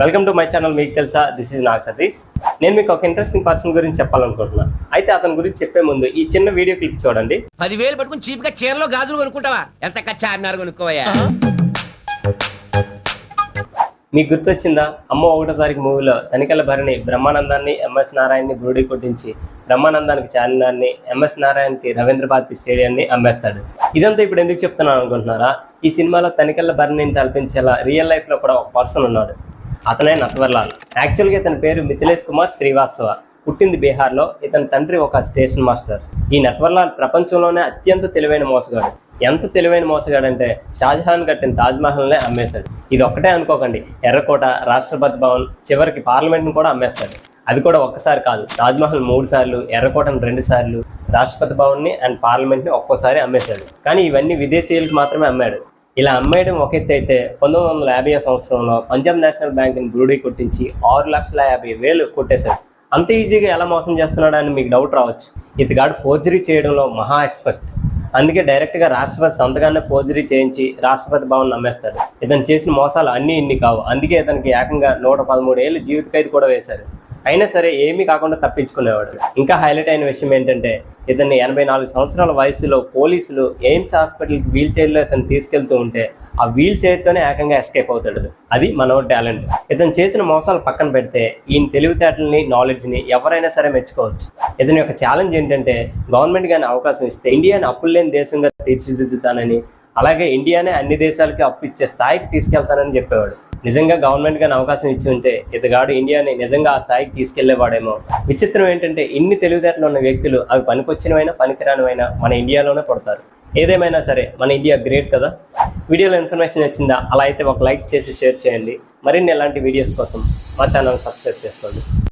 Welcome to my channel మీకు తెలుసా? This is Nag Satish నేను మీకు ఒక ఇంట్రెస్టింగ్ పర్సన్ గురించి చెప్పాలనుకుంటున్నా. అయితే అతని గురించి చెప్పే ముందు ఈ చిన్న వీడియో క్లిప్ చూడండి. పదివేలు పట్టుకుని చీప్గా చీరలో గాజులు కొనుక్కుంటావా? ఎంత చార్మినార్ కొనుక్కోవయ్యా? మీకు గుర్తొచ్చిందా? అమ్మ ఒకటో తారీఖు మూవీలో తనికెల భరణి బ్రహ్మానందాన్ని ఎంఎస్ నారాయణని గురుడి కొట్టించి బ్రహ్మానందానికి చార్మినార్ని ఎంఎస్ నారాయణకి రవీంద్ర భారతి స్టేడియాన్ని అమ్మేస్తాడు. ఇదంతా ఇప్పుడు ఎందుకు చెప్తున్నాను అనుకుంటున్నారా? ఈ సినిమాలో తనికెళ్ళ భరణిని తలపించేలా రియల్ లైఫ్లో కూడా ఒక పర్సన్ ఉన్నాడు. అతనే నట్వర్లాల్ యాక్చువల్గా ఇతని పేరు మిథిలేష్ కుమార్ శ్రీవాస్తవ. పుట్టింది బీహార్లో. ఇతని తండ్రి ఒక స్టేషన్ మాస్టర్. ఈ నట్వర్లాల్ ప్రపంచంలోనే అత్యంత తెలివైన మోసగాడు. ఎంత తెలివైన మోసగాడంటే షాజహాన్ కట్టిన తాజ్మహల్నే అమ్మేశాడు. ఇది ఒక్కటే అనుకోకండి. ఎర్రకోట రాష్ట్రపతి భవన్ చివరికి పార్లమెంట్ను కూడా అమ్మేస్తాడు. అది కూడా ఒక్కసారి కాదు. తాజ్మహల్ మూడు సార్లు ఎర్రకోటను రెండు సార్లు రాష్ట్రపతి భవన్ని అండ్ పార్లమెంట్ని ఒక్కోసారి అమ్మేశాడు. కానీ ఇవన్నీ విదేశీయులకు మాత్రమే అమ్మాడు. ఇలా అమ్మేయడం ఒక ఎత్తు అయితే పంతొమ్మిది వందల యాభై సంవత్సరంలో పంజాబ్ నేషనల్ బ్యాంక్ని బ్రూడీ కొట్టించి ఆరు లక్షల యాభై వేలు కొట్టేశాడు. అంత ఈజీగా ఎలా మోసం చేస్తున్నాడు అని మీకు డౌట్ రావచ్చు. ఇతగాడు ఫోర్జరీ చేయడంలో మహా ఎక్స్పర్ట్. అందుకే డైరెక్ట్గా రాష్ట్రపతి సంతకాన్ని ఫోర్జరీ చేయించి రాష్ట్రపతి భవన్ నమ్మేస్తాడు. ఇతను చేసిన మోసాలు అన్నీ ఇన్ని కావు. అందుకే ఇతనికి ఏకంగా నూట పదమూడు ఏళ్ళు జీవిత ఖైదు కూడా వేశారు. అయినా సరే ఏమీ కాకుండా తప్పించుకునేవాడు. ఇంకా హైలైట్ అయిన విషయం ఏంటంటే ఇతన్ని ఎనభై నాలుగు సంవత్సరాల వయసులో పోలీసులు ఎయిమ్స్ హాస్పిటల్కి వీల్ చైర్లో ఇతను తీసుకెళ్తూ ఉంటే ఆ వీల్ చైర్తోనే ఏకంగా ఎస్కేప్ అవుతాడు. అది మనో టాలెంట్. ఇతను చేసిన మోసాలు పక్కన పెడితే ఈయన తెలివితేటల్ని నాలెడ్జ్ని ఎవరైనా సరే మెచ్చుకోవచ్చు. ఇతని యొక్క ఛాలెంజ్ ఏంటంటే గవర్నమెంట్ కానీ అవకాశం ఇస్తే ఇండియాని అప్పులు లేని దేశంగా తీర్చిదిద్దుతానని అలాగే ఇండియానే అన్ని దేశాలకి అప్పు ఇచ్చే స్థాయికి తీసుకెళ్తానని చెప్పేవాడు. నిజంగా గవర్నమెంట్ కానీ అవకాశం ఇచ్చి ఉంటే ఇతగాడు ఇండియాని నిజంగా ఆ స్థాయికి తీసుకెళ్ళేవాడేమో. విచిత్రం ఏంటంటే ఇన్ని తెలివితేటలు ఉన్న వ్యక్తులు అవి పనికొచ్చినవైనా పనికిరానివైనా మన ఇండియాలోనే పడతారు. ఏదేమైనా సరే మన ఇండియా గ్రేట్ కదా. వీడియోలో ఇన్ఫర్మేషన్ వచ్చిందా అలా అయితే ఒక లైక్ చేసి షేర్ చేయండి. మరిన్ని ఎలాంటి వీడియోస్ కోసం మా ఛానల్ సబ్స్క్రైబ్ చేసుకోండి.